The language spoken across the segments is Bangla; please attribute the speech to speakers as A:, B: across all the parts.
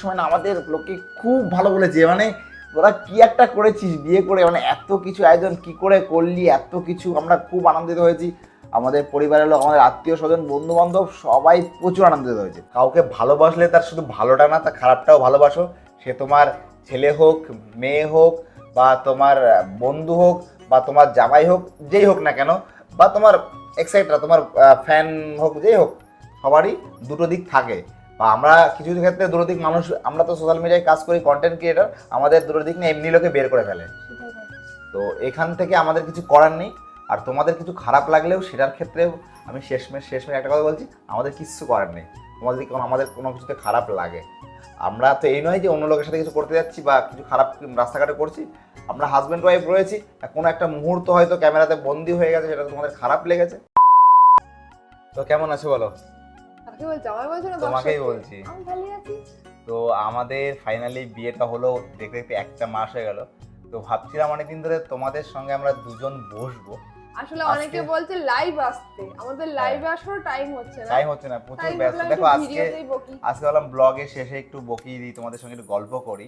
A: সময় না আমাদের লোকে খুব ভালো বলেছে মানে তোরা কি একটা করেছিস, বিয়ে করে মানে এত কিছু আয়োজন কি করে করলি, এত কিছু আমরা খুব আনন্দিত হয়েছি। আমাদের পরিবারের লোক, আমাদের আত্মীয় স্বজন বন্ধু বান্ধব সবাই প্রচুর আনন্দিত হয়েছে। কাউকে ভালোবাসলে তার শুধু ভালোটা না, তার খারাপটাও ভালোবাসো। সে তোমার ছেলে হোক, মেয়ে হোক, বা তোমার বন্ধু হোক, বা তোমার জামাই হোক, যেই হোক না কেন, বা তোমার এক্সাইটরা তোমার ফ্যান হোক, যেই হোক, সবারই দুটো দিক থাকে। বা আমরা কিছু কিছু ক্ষেত্রে দুটো দিক মানুষ, আমরা তো সোশ্যাল মিডিয়ায় কাজ করি কন্টেন্ট ক্রিয়েটার আমাদের দুটো দিক নিয়ে এমনি লোকে বের করে ফেলে। তো এখান থেকে আমাদের কিছু করার নেই, আর তোমাদের কিছু খারাপ লাগলেও সেটার ক্ষেত্রে আমি শেষমেশ শেষমেশ একটা কথা বলছি, আমাদের কিচ্ছু করার নেই। তোমাদের কোনো, আমাদের কোনো কিছুতে খারাপ লাগে? আমরা তো এই নয় যে অন্য লোকের সাথে কিছু করতে যাচ্ছি বা কিছু খারাপ রাস্তাঘাটে করছি, আমরা হাজব্যান্ড ওয়াইফ রয়েছি কোনো একটা মুহূর্ত হয়তো ক্যামেরাতে বন্দি হয়ে গেছে, সেটা তোমাদের খারাপ লেগেছে। তো কেমন আছো বলো?
B: কাকে বলছো আমায় বলছো না
A: তোমাকেই বলছি।
B: আমি ভালোই আছি।
A: তো আমাদের ফাইনালি বিয়েটা হলো দেখতে দেখতে একটা মাস হয়ে গেল। তো ভাবছিলাম অনেকদিন ধরে তোমাদের সঙ্গে আমরা দুজন বসবো।
B: আসলে অনেকে বলছে লাইভ আসতে। আমাদের লাইভে আসার টাইম হচ্ছে না।
A: টাইম হচ্ছে না প্রচুর ব্যস্ত। দেখো আজকে আজকে বললাম ব্লগের শেষে একটু বকিয়ে দিই তোমাদের সঙ্গে একটু গল্প করি।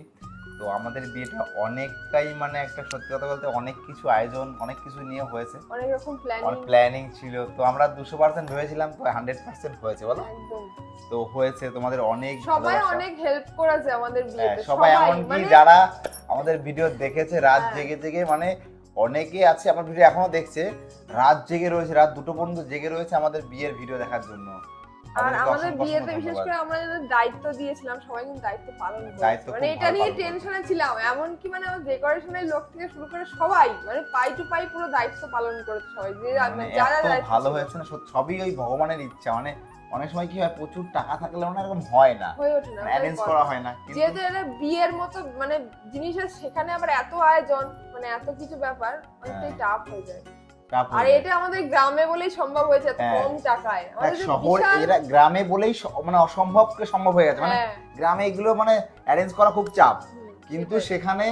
A: তো আমাদের বিয়েটা অনেকটাই মানে একটা সত্যি কথা বলতে অনেক কিছু আয়োজন অনেক কিছু নিয়ে হয়েছে।
B: অনেক রকম প্ল্যানিং
A: প্ল্যানিং ছিল। তো আমরা দুশো পার্সেন্ট ভেবেছিলাম তো হান্ড্রেড পার্সেন্ট হয়েছে বলো? তো হয়েছে তোমাদের অনেক
B: সবাই অনেক হেল্প করেছে আমাদের
A: হ্যাঁ,
B: বিয়েতে
A: সবাই এমনকি
B: মানে
A: যারা আমাদের ভিডিও দেখেছে রাত
B: হ্যাঁ।
A: জেগে জেগে মানে অনেকে আছে আমার ভিডিও এখনও দেখছে রাত জেগে রয়েছে রাত দুটো পর্যন্ত জেগে রয়েছে আমাদের বিয়ের ভিডিও দেখার জন্য।
B: আর আমাদের বিয়েতে বিশেষ করে আমরা যাদের দায়িত্ব দিয়েছিলাম সবাই কিন্তু দায়িত্ব পালন করেছে। মানে এটা নিয়ে টেনশনে ছিলাম। এমনকি মানে আমার ডেকোরেশনের লোক থেকে শুরু করে সবাই মানে পাই টু পাই পুরো দায়িত্ব পালন করেছে সবাই। যে
A: মানে
B: যারা
A: ভালো হয়েছে না সবই ওই ভগবানের ইচ্ছা। মানে অনেক সময় কি হয় প্রচুর টাকা থাকলে না এরকম হয় না।
B: হয়ে ওঠে না
A: অ্যারেঞ্জ করা হয় না
B: যেহেতু এটা বিয়ের মতো মানে জিনিসের সেখানে আবার এত আয়োজন মানে এত কিছু ব্যাপার অনেকটাই
A: হ্যাঁ।
B: টাফ হয়ে যায়।
A: চাপ
B: আর এটা আমাদের গ্রামে বলেই সম্ভব হয়েছে
A: হ্যাঁ।
B: কম টাকায়।
A: শহর এরা গ্রামে বলেই মানে অসম্ভবকে সম্ভব হয়ে গেছে। মানে
B: হ্যাঁ,
A: গ্রামে এগুলো মানে অ্যারেঞ্জ করা খুব চাপ। কিন্তু সেখানে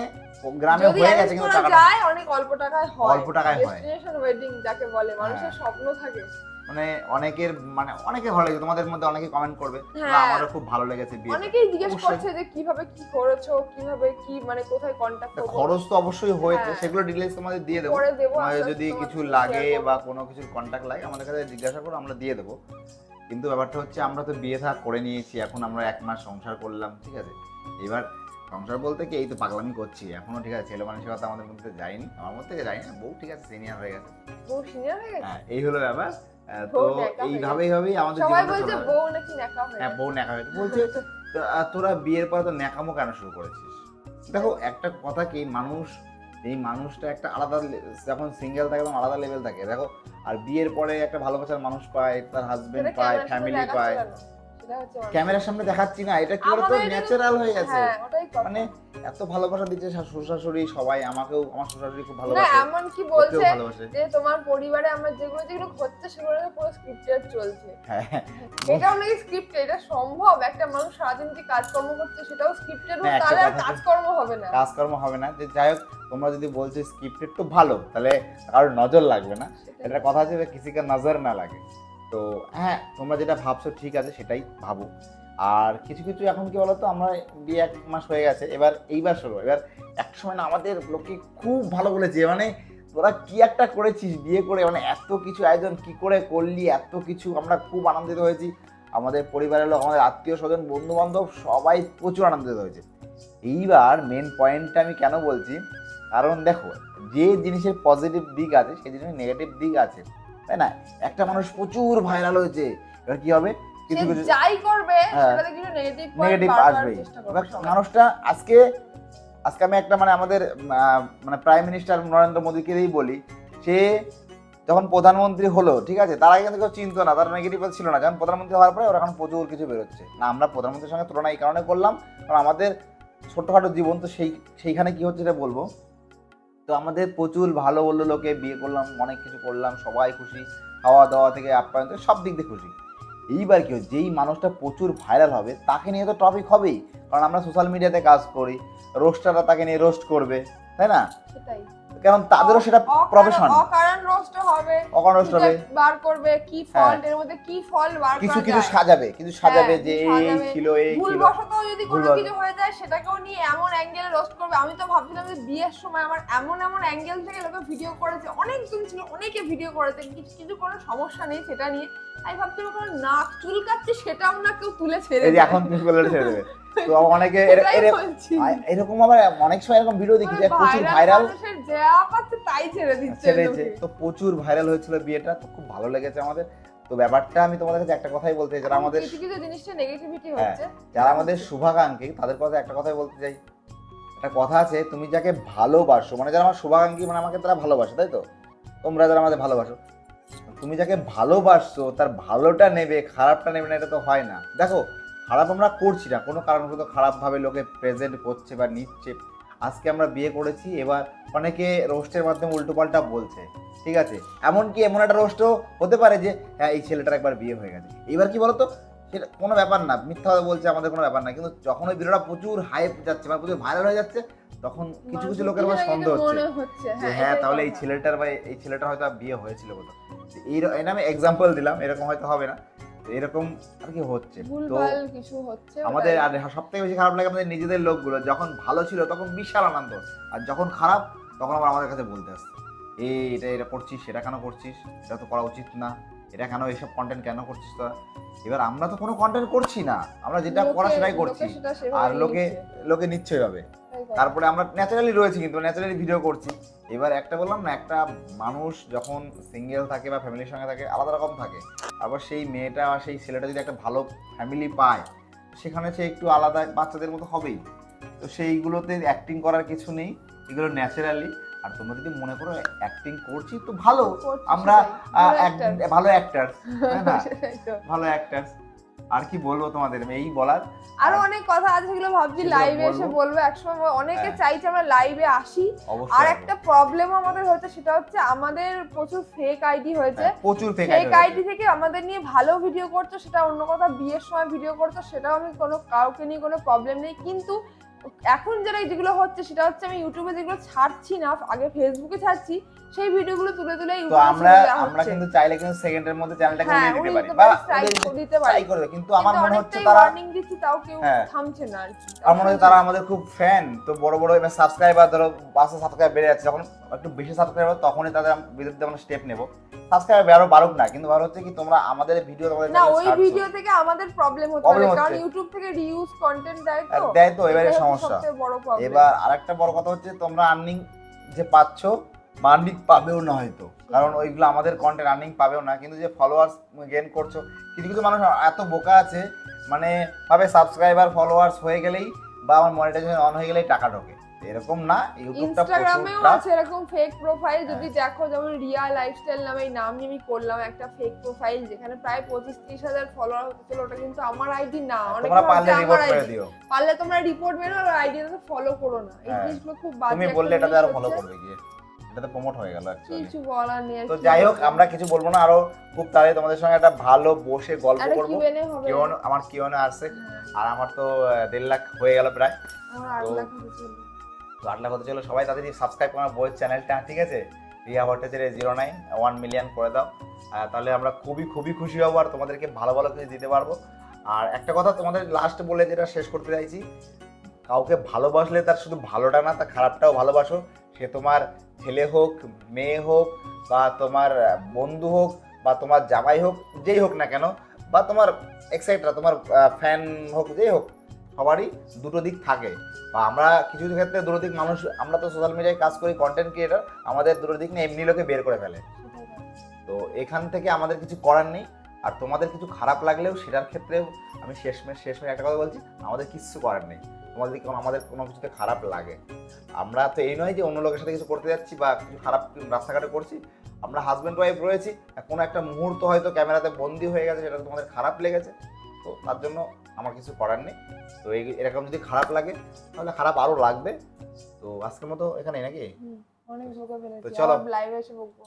A: গ্রামে হয়ে গেছে কিন্তু টাকাটা।
B: যায় অনেক অল্প টাকায় হয়।
A: অল্প টাকায় হয়।
B: ডেস্টিনেশন ওয়েডিং যাকে বলে মানুষের
A: হ্যাঁ।
B: স্বপ্ন থাকে।
A: মানে অনেকের মানে অনেকে ভালো তোমাদের মধ্যে অনেকে কমেন্ট করবে।
B: হ্যাঁ।
A: আমারও খুব ভালো লেগেছে বিয়ে
B: অনেকেই জিজ্ঞেস করছে যে কীভাবে কি করেছ কীভাবে কি মানে কোথায় কন্টাক্ট করব।
A: খরচ তো অবশ্যই হয়েছে।
B: হ্যাঁ।
A: সেগুলো ডিটেলস তোমাদের দিয়ে দেবো। তোমাদের
B: আস্তে
A: যদি কিছু লাগে বা কোনো কিছু কন্ট্যাক্ট লাগে আমাদের কাছে জিজ্ঞাসা করো আমরা দিয়ে দেবো। কিন্তু ব্যাপারটা হচ্ছে আমরা তো বিয়ে থাক করে নিয়েছি এখন আমরা এক মাস সংসার করলাম ঠিক আছে? এবার সংসার বলতে কি এই তো পাগলামি করছি এখনও ঠিক আছে ছেলে মানুষের কথা আমাদের মধ্যে যায়নি আমার মধ্যে থেকে যায়নি বউ ঠিক আছে সিনিয়র হয়ে গেছে।
B: বউ senior হয়ে গেছে?
A: হ্যাঁ এই হলো ব্যাপার তো এইভাবেই ভাবেই আমাদের
B: সবাই বলছে বউ নাকি ন্যাকা হয়ে
A: হ্যাঁ। বউ ন্যাকা হয়েছে বলছে তোরা বিয়ের পর তো ন্যাকামো কেন শুরু করেছিস? দেখো একটা কথা কি মানুষ এই মানুষটা একটা আলাদা যখন সিঙ্গেল থাকে তখন আলাদা লেভেল থাকে। দেখো আর বিয়ের পরে একটা ভালোবাসার মানুষ পায় তার হাজবেন্ড পায় ফ্যামিলি পায়। ক্যামেরার সামনে দেখাচ্ছি না এটা কি বলতো? ন্যাচারাল হয়ে গেছে।
B: হ্যাঁ।
A: মানে এত ভালোবাসা দিচ্ছে শ্বশুর শাশুড়ি সবাই আমাকেও আমার শ্বশুর শাশুড়ি খুব
B: না
A: ভালোবাসে।
B: এমন কি বলছে যে তোমার পরিবারে আমরা যেগুলো যেগুলো হচ্ছে সেগুলো পুরো স্ক্রিপ্টেড চলছে।
A: হ্যাঁ।
B: এটাও নাকি স্ক্রিপ্টেড এটা সম্ভব? একটা মানুষ সারাদিন যে কাজকর্ম করছে সেটাও স্ক্রিপ্টেড তাহলে আর কাজকর্ম হবে না।
A: কাজকর্ম হবে না। যে যাই হোক তোমরা যদি বলছো স্ক্রিপ্টেড তো ভালো তাহলে কারোর নজর লাগবে না। এটা কথা আছে কিসিকে নজর না লাগে। তো হ্যাঁ তোমরা যেটা ভাবছ ঠিক আছে সেটাই ভাবো। আর কিছু কিছু এখন কি বলতো আমরা বিয়ে এক মাস হয়ে গেছে এবার এইবার শুরু। এবার এক সময় না আমাদের লোকে খুব ভালো বলেছে মানে তোরা কি একটা করেছিস বিয়ে করে মানে এত কিছু আয়োজন কি করে করলি এত কিছু আমরা খুব আনন্দিত হয়েছি। আমাদের পরিবারের লোক আমাদের আত্মীয় স্বজন বন্ধু বান্ধব সবাই প্রচুর আনন্দিত হয়েছে। এইবার মেন পয়েন্টটা আমি কেন বলছি কারণ দেখো যে জিনিসের পজিটিভ দিক আছে সেই জিনিসের নেগেটিভ দিক আছে তাই না? একটা মানুষ প্রচুর ভাইরাল হয়েছে এবার কি হবে? কিছু কিছু
B: যাই করবে। সেটাতে কিছু নেগেটিভ
A: নেগেটিভ এবার মানুষটা আজকে আজকে আমি একটা মানে আমাদের মানে প্রাইম মিনিস্টার নরেন্দ্র মোদীকেই বলি সে যখন প্রধানমন্ত্রী হলো ঠিক আছে তার আগে কিন্তু কেউ চিনতো না তার নেগেটিভ ছিল না যখন প্রধানমন্ত্রী হওয়ার পরে ওর এখন প্রচুর কিছু বেরোচ্ছে। না আমরা প্রধানমন্ত্রীর সঙ্গে তুলনা এই কারণে করলাম কারণ আমাদের ছোট্টখাটো জীবন তো সেই সেইখানে কি হচ্ছে সেটা বলব? তো আমাদের প্রচুর ভালো বলল লোকে, বিয়ে করলাম, অনেক কিছু করলাম, সবাই খুশি, খাওয়া দাওয়া থেকে আপ্যায়ন থেকে সব দিক দিয়ে খুশি। এইবার কি যেই মানুষটা প্রচুর ভাইরাল হবে, তাকে নিয়ে তো টপিক হবেই। কারণ আমরা সোশ্যাল মিডিয়াতে কাজ করি রোস্টাররা তাকে নিয়ে রোস্ট করবে, তাই না?
B: সেটাই।
A: কারণ তাদেরও সেটা প্রফেশন।
B: অকারণ রোস্ট হবে।
A: অকারণ হবে।
B: বার করবে কি ফল্ট এর মধ্যে কি ফল্ট বার করা
A: কিছু কিছু সাজাবে সাজাবে
B: হ্যাঁ,
A: যে
B: কিছু
A: এই ছিল এই ছিল।
B: বশত যদি কোনো কিছু হয়ে যায় সেটাকেও নিয়ে এমন অ্যাঙ্গেলে রোস্ট করবে। আমি তো ভাবছিলাম যে বিয়ের সময় আমার এমন এমন অ্যাঙ্গেল থেকে লোকে ভিডিও করেছে। অনেকজন ছিল অনেকে ভিডিও করেছে কিছু কিছু কোনো সমস্যা নেই সেটা নিয়ে। আমি ভাবছিলাম কোনো নাক চুলকাচ্ছে সেটাও না কেউ তুলে ছেড়ে
A: এই যে এখন তুমি বলে ছেড়ে দেবে। তো অনেকে এরকম আবার অনেক সময় এরকম ভিডিও দেখি যে প্রচুর ভাইরাল
B: যা পাচ্ছে তাই ছেড়ে দিচ্ছে
A: ছেড়েছে তো প্রচুর ভাইরাল হয়েছিল বিয়েটা তো খুব ভালো লেগেছে আমাদের। তো ব্যাপারটা আমি তোমাদের কাছে একটা কথাই বলতে চাই যারা আমাদের
B: কিছু কিছু জিনিসটা নেগেটিভিটি
A: হ্যাঁ,
B: হচ্ছে
A: যারা আমাদের শুভাকাঙ্ক্ষী তাদের কথা একটা কথাই বলতে চাই। একটা কথা আছে তুমি যাকে ভালোবাসো মানে যারা আমার শুভাকাঙ্ক্ষী মানে আমাকে তারা ভালোবাসে তাই তো? তোমরা যারা আমাদের ভালোবাসো তুমি যাকে ভালোবাসছো, তার ভালোটা নেবে, খারাপটা নেবে না, এটা তো হয় না। দেখো, খারাপ আমরা করছি না, কোনো কারণবশত খারাপভাবে লোকে প্রেজেন্ট করছে বা নিচ্ছে। আজকে আমরা বিয়ে করেছি, এবার অনেকে রোস্টের মাধ্যমে উল্টোপাল্টা বলছে, ঠিক আছে? এমনকি এমন একটা রোস্টও হতে পারে যে হ্যাঁ এই ছেলেটার একবার বিয়ে হয়ে গেছে। এবার কি বলতো? সেটা কোনো ব্যাপার না, মিথ্যা বলছে আমাদের কোনো ব্যাপার না, কিন্তু যখন ওই ভিডিওটা প্রচুর হাইপ যাচ্ছে বা প্রচুর ভাইরাল হয়ে যাচ্ছে তখন কিছু কিছু লোকের আবার সন্দেহ হচ্ছে। যে হ্যাঁ তাহলে এই ছেলেটার বা এই ছেলেটার হয়তো বিয়ে হয়েছিল কোথাও। এই এই আমি এক্সাম্পল দিলাম এরকম হয়তো হবে না। তো এরকম আর কি হচ্ছে। তো
B: ভুলভাল কিছু হচ্ছে
A: আমাদের আর সব থেকে বেশি খারাপ লাগে আমাদের নিজেদের লোকগুলো। যখন ভালো ছিল তখন বিশাল আনন্দ আর যখন খারাপ তখন আবার আমাদের কাছে বলতে আসছে। এই এটা এটা করছিস সেটা কেন করছিস? এটা তো করা উচিত না। এটা কেন এইসব কন্টেন্ট কেন করছিস তোরা? এবার আমরা তো কোনো কন্টেন্ট করছি না। আমরা যেটা করা সেটাই করছি। আর লোকে লোকে নিশ্চয়ই হবে। তারপরে আমরা ন্যাচারালি রয়েছি কিন্তু ন্যাচারালি ভিডিও করছি। এবার একটা বললাম না একটা মানুষ যখন সিঙ্গেল থাকে বা ফ্যামিলির সঙ্গে থাকে আলাদা রকম থাকে। আবার সেই মেয়েটা বা সেই ছেলেটা যদি একটা ভালো ফ্যামিলি পায় সেখানে সে একটু আলাদা বাচ্চাদের মতো হবেই। তো সেইগুলোতে অ্যাক্টিং করার কিছু নেই এগুলো ন্যাচারালি আর তোমরা যদি মনে করো অ্যাক্টিং করছি তো ভালো। আমরা
B: ভালো
A: অ্যাক্টার। ভালো অ্যাক্টার আর কি বলব তোমাদের এই বলার?
B: আরও অনেক কথা আছে যেগুলো ভাবছি লাইভে এসে
A: বলব।
B: একসময় অনেকে
A: হ্যাঁ।
B: চাইছে আমরা লাইভে আসি। আর একটা প্রবলেম আমাদের হয়েছে সেটা হচ্ছে আমাদের প্রচুর ফেক আইডি হয়েছে।
A: হ্যাঁ, প্রচুর ফেক
B: ফেক আইডি থেকে আমাদের নিয়ে ভালো ভিডিও করছ সেটা অন্য কথা বিয়ের সময় ভিডিও করছ সেটাও আমি কোনো কাউকে নিয়ে কোনো প্রবলেম নেই। কিন্তু এখন যারা যেগুলো হচ্ছে সেটা হচ্ছে আমি ইউটিউবে যেগুলো ছাড়ছি না আগে ফেসবুকে ছাড়ছি সেই ভিডিওগুলো তুলে তুলে
A: তো আমরা আমরা কিন্তু চাইলে কিন্তু সেকেন্ডের মধ্যে চ্যানেলটাকে
B: নিয়ে
A: নিতে দিতে পারি বা
B: দিতে পারি।
A: করবে কিন্তু আমার মনে হচ্ছে তারা
B: ওয়ার্নিং দিচ্ছি তাও কেউ
A: হ্যাঁ।
B: থামছে না আর কি
A: আমার মনে হচ্ছে তারা আমাদের খুব ফ্যান তো বড় বড় এবার সাবস্ক্রাইবার ধরো পাঁচশো সাবস্ক্রাইব বেড়ে যাচ্ছে যখন একটু বেশি সাবস্ক্রাইবার তখনই তাদের বিরুদ্ধে আমরা স্টেপ নেব। সাবস্ক্রাইবার আরও বাড়ুক না কিন্তু ভালো হচ্ছে কি তোমরা আমাদের ভিডিও তোমাদের
B: না ওই ভিডিও থেকে আমাদের প্রবলেম পারে কারণ ইউটিউব থেকে রিউজ কন্টেন্ট দেয় তো
A: দেয় তো এবারে সমস্যা। এবার আরেকটা বড় কথা হচ্ছে তোমরা আর্নিং যে পাচ্ছ আর্নিং পাবেও না হয়তো। কারণ ওইগুলো আমাদের কন্টেন্ট আর্নিং পাবেও না কিন্তু যে ফলোয়ার্স গেন করছ কিছু কিছু মানুষ এত বোকা আছে মানে ভাবে সাবস্ক্রাইবার ফলোয়ার্স হয়ে গেলেই বা আমার মনিটাইজেশন অন হয়ে গেলেই টাকা ঢোকে। এরকম না ইউটিউবটা
B: ইনস্টাগ্রামেও আছে এরকম ফেক প্রোফাইল
A: হ্যাঁ।
B: যদি দেখো যেমন রিয়া লাইফস্টাইল নামে এই নাম নিয়ে আমি করলাম একটা ফেক প্রোফাইল যেখানে প্রায় পঁচিশ ত্রিশ হাজার ফলোয়ার হচ্ছিল ওটা কিন্তু আমার আইডি না অনেকে
A: তোমরা পারলে রিপোর্ট করে দিও।
B: পারলে তোমরা রিপোর্ট মেরো আর আইডিটাতে ফলো করো না। এই
A: হ্যাঁ।
B: জিনিসগুলো খুব বাজে
A: তুমি বললে এটাতে
B: জিনিস
A: আরও ফলো। করবে গিয়ে। এটাতে প্রমোট হয়ে গেল অ্যাকচুয়ালি
B: কিছু বলার নেই
A: তো যাই হোক আমরা কিছু বলব না আরও খুব তাড়াতাড়ি তোমাদের সঙ্গে একটা ভালো বসে গল্প করব। কিওন আমার কিওনে আসছে
B: হ্যাঁ,
A: আর আমার তো আহ, দেড় লাখ হয়ে গেল প্রায়।
B: আমার আট লাখ হতে।
A: তো আট লাখ হতে চলো। সবাই তাড়াতাড়ি সাবস্ক্রাইব করো আমার বইয়ের চ্যানেলটা ঠিক আছে? Riya Bhattacharya zero nine one million করে দাও। তাহলে আমরা খুবই খুবই খুশি হব আর তোমাদেরকে ভালো ভালো কিছু দিতে পারব। আর একটা কথা তোমাদের লাস্ট বলে যেটা শেষ করতে চাইছি, কাউকে ভালোবাসলে তার শুধু ভালোটা না, তার খারাপটাও ভালোবাসো। সে তোমার ছেলে হোক, মেয়ে হোক, বা তোমার বন্ধু হোক, বা তোমার জামাই হোক, যেই হোক না কেন, বা তোমার এক্সাইটরা তোমার ফ্যান হোক, যেই হোক সবারই দুটো দিক থাকে। বা আমরা কিছু কিছু ক্ষেত্রে দুটো দিক মানুষ, আমরা তো সোশ্যাল মিডিয়ায় কাজ করি কন্টেন্ট ক্রিয়েটার আমাদের দুটো দিক নিয়ে এমনি লোকে বের করে ফেলে। তো এখান থেকে আমাদের কিছু করার নেই। আর তোমাদের কিছু খারাপ লাগলেও সেটার ক্ষেত্রেও আমি শেষমেশ শেষমেশ একটা কথা বলছি, আমাদের কিচ্ছু করার নেই। তোমাদের কোনো, আমাদের কোনো কিছুতে খারাপ লাগে। আমরা তো এই নয় যে অন্য লোকের সাথে কিছু করতে যাচ্ছি বা কিছু খারাপ রাস্তাঘাটে করছি। আমরা হাজব্যান্ড ওয়াইফ রয়েছি কোনো একটা মুহূর্ত হয়তো ক্যামেরাতে বন্দি হয়ে গেছে, সেটা তোমাদের খারাপ লেগেছে। তো তার জন্য আমার কিছু করার নেই। তো এই এরকম যদি খারাপ লাগে তাহলে খারাপ আরও লাগবে। তো আজকের মতো এখানে নাকি?
B: অনেক ফেলেছি
A: চলো।
B: লাইভে এসে